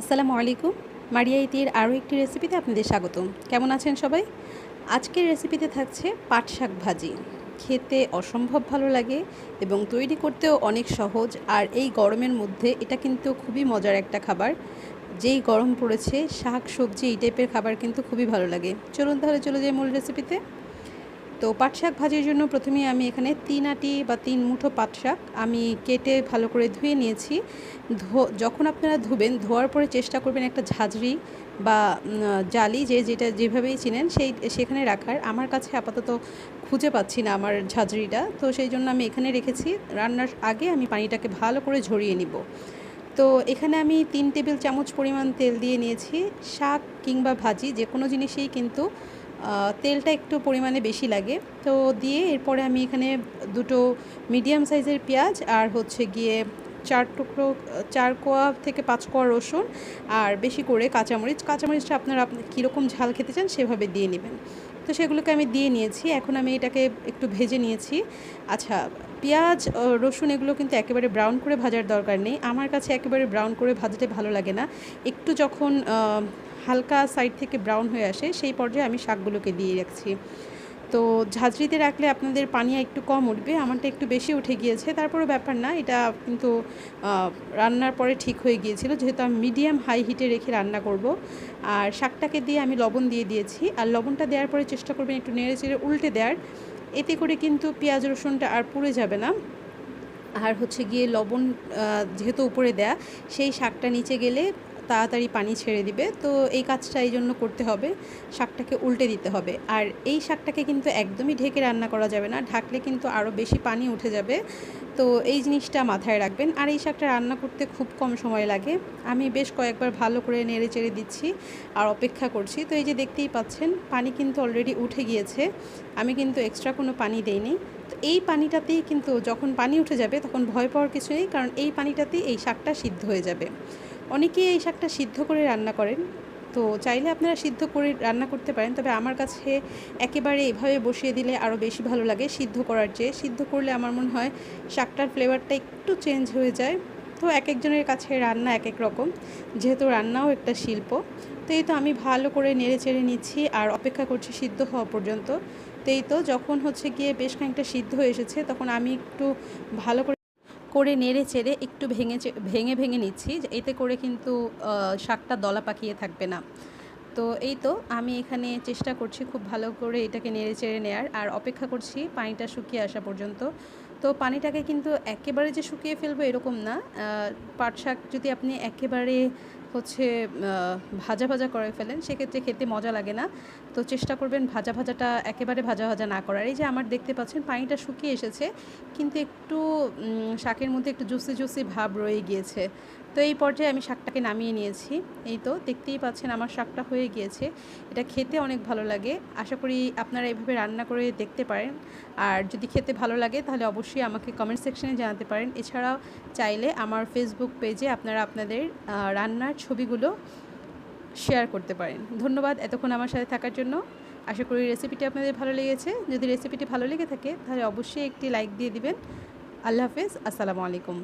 আসসালামু আলাইকুম। মারিয়া ইতির আরও একটি রেসিপিতে আপনাদের স্বাগতম। কেমন আছেন সবাই? আজকের রেসিপিতে থাকছে পাট শাক ভাজি। খেতে অসম্ভব ভালো লাগে এবং তৈরি করতেও অনেক সহজ। আর এই গরমের মধ্যে এটা কিন্তু খুবই মজার একটা খাবার। যেই গরম পড়েছে, শাক, সবজি এই টাইপের খাবার কিন্তু খুবই ভালো লাগে। চলুন তাহলে চলে যাই মূল রেসিপিতে তো পাট শাক ভাজির জন্য প্রথমে আমি এখানে তিন আটি বা তিন মুঠো পাট শাক আমি কেটে ভালো করে ধুয়ে নিয়েছি। যখন আপনারা ধুবেন, ধোয়ার পরে চেষ্টা করবেন একটা ঝাঁঝরি বা জালি যে, যেটা যেভাবেই চিনেন সেই, সেখানে রাখার। আমার কাছে আপাতত খুঁজে পাচ্ছি না আমার ঝাঁঝরিটা। তো সেই জন্য আমি এখানে রেখেছি। রান্নার আগে আমি পানিটাকে ভালো করে ঝরিয়ে নিব। তো এখানে আমি তিন টেবিল চামচ পরিমাণ তেল দিয়ে নিয়েছি। শাক কিংবা ভাজি যে কোনো জিনিসেই কিন্তু তেলটা একটু পরিমাণে বেশি লাগে। তো দিয়ে এরপরে আমি এখানে দুটো মিডিয়াম সাইজের পেঁয়াজ আর হচ্ছে গিয়ে চার টুকরো, চার কোয়া থেকে পাঁচ কোয়া রসুন আর বেশি করে কাঁচামরিচ। কাঁচামরিচটা আপনারা কীরকম ঝাল খেতে চান সেভাবে দিয়ে নেবেন। তো সেগুলোকে আমি দিয়ে নিয়েছি। এখন আমি এটাকে একটু ভেজে নিয়েছি। আচ্ছা পেঁয়াজ রসুন এগুলো কিন্তু একেবারে ব্রাউন করে ভাজার দরকার নেই। আমার কাছে একেবারে ব্রাউন করে ভাজতে ভালো লাগে না। একটু যখন হালকা সাইড থেকে ব্রাউন হয়ে আসে, সেই পর্যায়ে আমি শাকগুলোকে দিয়ে রাখছি। তো ঝাঁঝরিতে রাখলে আপনাদের পানি একটু কম উঠবে, আমারটা একটু বেশি উঠে গিয়েছে তারপরে ব্যাপার না, এটা কিন্তু রান্নার পরে ঠিক হয়ে গিয়েছিল, যেহেতু আমি মিডিয়াম হাই হিটে রেখে রান্না করব। আর শাকটাকে দিয়ে আমি লবণ দিয়ে দিয়েছি, আর লবণটা দেওয়ার পরে চেষ্টা করবেন একটু নেড়ে চেড়ে উল্টে দেওয়ার, এতে করে কিন্তু পেঁয়াজ রসুনটা আর পুড়ে যাবে না। আর হচ্ছে গিয়ে লবণ যেহেতু উপরে দেয়া, সেই শাকটা নিচে গেলে তাড়াতাড়ি পানি ছেড়ে দিবে। তো এই কাজটা এই জন্য করতে হবে। শাকটাকে উল্টে দিতে হবে। আর এই শাকটাকে কিন্তু একদমই ঢেকে রান্না করা যাবে না। ঢাকলে কিন্তু আরও বেশি পানি উঠে যাবে। তো এই জিনিসটা মাথায় রাখবেন। আর এই শাকটা রান্না করতে খুব কম সময় লাগে। আমি বেশ কয়েকবার ভালো করে নেড়ে চেড়ে দিচ্ছি আর অপেক্ষা করছি। তো এই যে দেখতেই পাচ্ছেন, পানি কিন্তু অলরেডি উঠে গিয়েছে। আমি কিন্তু এক্সট্রা কোনো পানি দেইনি। তো এই পানিটাতেই কিন্তু যখন পানি উঠে যাবে, তখন ভয় পাওয়ার কিছু নেই। কারণ এই পানিটাতেই এই শাকটা সিদ্ধ হয়ে যাবে। অনেকেই এই শাকটা সিদ্ধ করে রান্না করেন। তো চাইলে আপনারা সিদ্ধ করে রান্না করতে পারেন, তবে আমার কাছে একেবারে এভাবে বসিয়ে দিলে আরও বেশি ভালো লাগে সিদ্ধ করার চেয়ে। সিদ্ধ করলে আমার মনে হয় শাকটার ফ্লেভারটা একটু চেঞ্জ হয়ে যায়। তো এক একজনের কাছে রান্না এক এক রকম, যেহেতু রান্নাও একটা শিল্প। তো এই তো আমি ভালো করে নেড়ে চেড়ে নিচ্ছি আর অপেক্ষা করছি সিদ্ধ হওয়া পর্যন্ত। তো এই তো যখন হচ্ছে গিয়ে বেশ খানিকটা সিদ্ধ হয়ে এসেছে, তখন আমি একটু ভালো করে করে নেড়ে চেড়ে একটু ভেঙে ভেঙে ভেঙে নিচ্ছি এতে করে কিন্তু শাকটা দলা পাকিয়ে থাকবে না। তো এই তো আমি এখানে চেষ্টা করছি খুব ভালো করে এটাকে নেড়ে চেড়ে নেয়ার। আর অপেক্ষা করছি পানিটা শুকিয়ে আসা পর্যন্ত। তো পানিটাকে কিন্তু একেবারে যে শুকিয়ে ফেলব এরকম না। পাট শাক যদি আপনি একেবারে হচ্ছে ভাজা ভাজা করে ফেলেন। সেক্ষেত্রে খেতে মজা লাগে না। তো চেষ্টা করবেন ভাজা ভাজাটা একেবারে ভাজা ভাজা না করার। এই যে আমার দেখতে পাচ্ছেন পানিটা শুকিয়ে এসেছে, কিন্তু একটু শাকের মধ্যে একটু জুসি জুসি ভাব রয়ে গিয়েছে। তো এই পর্যায়ে আমি শাকটাকে নামিয়ে নিয়েছি। এই তো দেখতেই পাচ্ছেন আমার শাকটা হয়ে গিয়েছে। এটা খেতে অনেক ভালো লাগে। আশা করি আপনারা এভাবে রান্না করে দেখতে পারেন। আর যদি খেতে ভালো লাগে তাহলে অবশ্যই আমাকে কমেন্ট সেকশনে জানাতে পারেন। এছাড়াও চাইলে আমার ফেসবুক পেজে আপনারা আপনাদের রান্নার ছবিগুলো শেয়ার করতে পারেন। ধন্যবাদ এতক্ষণ আমার সাথে থাকার জন্য। আশা করি রেসিপিটি আপনাদের ভালো লেগেছে। যদি রেসিপিটি ভালো লেগে থাকে তাহলে অবশ্যই একটি লাইক দিয়ে দিবেন। আল্লাহ হাফেজ। আসসালামু আলাইকুম।